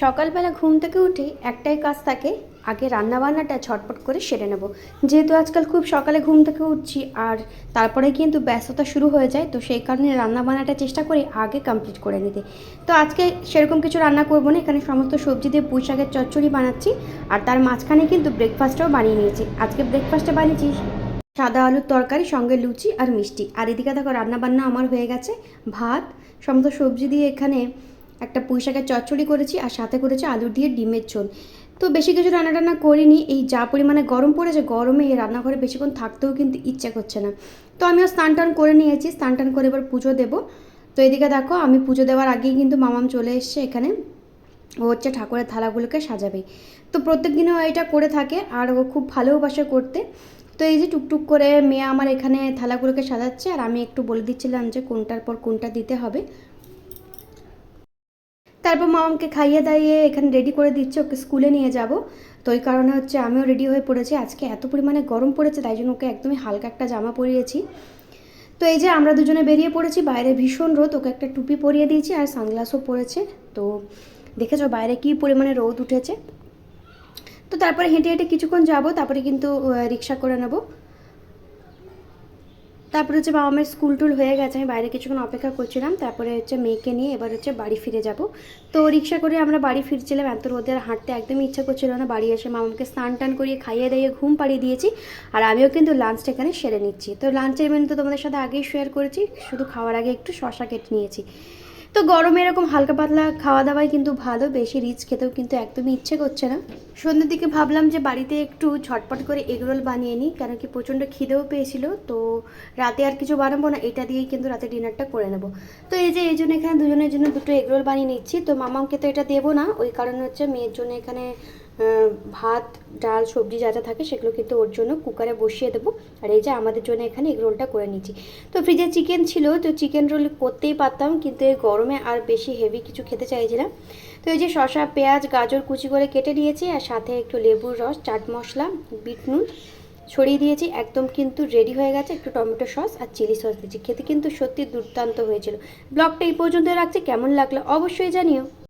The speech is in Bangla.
সকালবেলা ঘুম থেকে উঠে একটাই কাজ থাকে, আগে রান্নাবান্নাটা ঝটপট করে সেরে নেব। যেহেতু আজকাল খুব সকালে ঘুম থেকে উঠছি আর তারপরে কিন্তু ব্যস্ততা শুরু হয়ে যায়, তো সেই কারণে রান্নাবান্নাটা চেষ্টা করি আগে কমপ্লিট করে নিতে। তো আজকে সেরকম কিছু রান্না করব না, এখানে সমস্ত সবজি দিয়ে পুঁই শাকের চচ্চড়ি বানাচ্ছি আর তার মাঝখানে কিন্তু ব্রেকফাস্টটাও বানিয়ে নিয়েছি। আজকে ব্রেকফাস্টে বানিয়েছি সাদা আলুর তরকারি, সঙ্গে লুচি আর মিষ্টি। আর এদিকে দেখো রান্নাবান্না আমার হয়ে গেছে, ভাত, সমস্ত সবজি দিয়ে এখানে একটা পুঁই শাকের চচ্চড়ি করেছি আর সাথে করেছি আলু দিয়ে ডিমের ঝোল। তো বেশি কিছু রান্না টান্না করিনি, এই যা পরিমাণে গরম পড়েছে, গরমে এই রান্নাঘরে বেশিক্ষণ থাকতেও কিন্তু ইচ্ছে করছে না। তো আমিও স্নান টান করে নিয়েছি, স্নান টান করে এবার পুজো দেবো। তো এদিকে দেখো, আমি পুজো দেওয়ার আগেই কিন্তু মামাম চলে এসছে এখানে। ও হচ্ছে ঠাকুরের থালাগুলোকে সাজাবে। তো প্রত্যেক দিনও এটা করে থাকে আর ও খুব ভালোবাসে করতে। তো এই যে টুকটুক করে মেয়ে আমার এখানে থালাগুলোকে সাজাচ্ছে আর আমি একটু বলে দিচ্ছিলাম যে কোনটার পর কোনটা দিতে হবে। তারপর মা আমাকে খাইয়ে দাইয়ে এখানে রেডি করে দিচ্ছে, ওকে স্কুলে নিয়ে যাব। তো ওই কারণে হচ্ছে আমিও রেডি হয়ে পড়েছি। আজকে এত পরিমাণে গরম পড়েছে, তাই জন্য ওকে একদমই হালকা একটা জামা পরিয়েছি। তো এই যে আমরা দুজনে বেরিয়ে পড়েছি, বাইরে ভীষণ রোদ, ওকে একটা টুপি পরিয়ে দিয়েছি আর সানগ্লাসও পরেছে। তো দেখেছ বাইরে কী পরিমাণে রোদ উঠেছে। তো তারপরে হেঁটে হেঁটে কিছুক্ষণ যাব, তারপরে কিন্তু রিক্সা করে নেব। তারপরে হচ্ছে বাবা মায়ের স্কুল টুল হয়ে গেছে, আমি বাইরে কিছুক্ষণ অপেক্ষা করছিলাম, তারপরে হচ্ছে মেয়েকে নিয়ে এবার হচ্ছে বাড়ি ফিরে যাব। তো রিক্সা করে আমরা বাড়ি ফিরছিলাম, এত রোদের হাঁটতে একদমই ইচ্ছা করছিল না, বাড়ি এসে মামাকে স্নান টান করিয়ে খাইয়ে দাইয়ে ঘুম পাড়িয়ে দিয়েছি, আর আমিও কিন্তু লাঞ্চটা এখানে সেরে নিচ্ছি। তো লাঞ্চের মেনু তো তোমাদের সাথে আগেই শেয়ার করেছি, শুধু খাওয়ার আগে একটু শশা কেটে নিয়েছি। তো গরমে এরকম হালকা পাতলা খাওয়া দাওয়াই কিন্তু ভালো, বেশি রিচ খেতেও কিন্তু একদমই ইচ্ছে করছে না। সন্ধ্যের দিকে ভাবলাম যে বাড়িতে একটু ছটপট করে এগরোল বানিয়ে নিই, কেন কি প্রচণ্ড খিদেও পেয়েছিল, তো রাতে আর কিছু বানাবো না, এটা দিয়েই কিন্তু রাতে ডিনারটা করে নেব। তো এই যে, এই জন্য এখানে দুজনের জন্য দুটো এগরোল বানিয়ে নিচ্ছি, তো মামাকে তো এটা দেবো না, ওই কারণে হচ্ছে মেয়ের জন্য এখানে ভাত, ডাল, সবজি যা যা থাকে সেগুলো কিন্তু ওর জন্য কুকারে বসিয়ে দেবো। আর এই যে আমাদের জন্য এখানে এগ রোলটা করে নিচ্ছি। তো ফ্রিজে চিকেন ছিল, তো চিকেন রোল করতেই পারতাম, কিন্তু এই গরমে আর বেশি হেভি কিছু খেতে চাইছিলাম। তো এই যে শসা, পেঁয়াজ, গাজর কুচি করে কেটে নিয়েছি, আর সাথে একটু লেবুর রস, চাট মশলা, বিট নুন ছড়িয়ে দিয়েছি, একদম কিন্তু রেডি হয়ে গেছে, একটু টমেটো সস আর চিলি সস দিয়েছি। খেতে কিন্তু সত্যি দুর্দান্ত হয়েছিল। ব্লগটা এই পর্যন্ত রাখছি, কেমন লাগল অবশ্যই জানিও।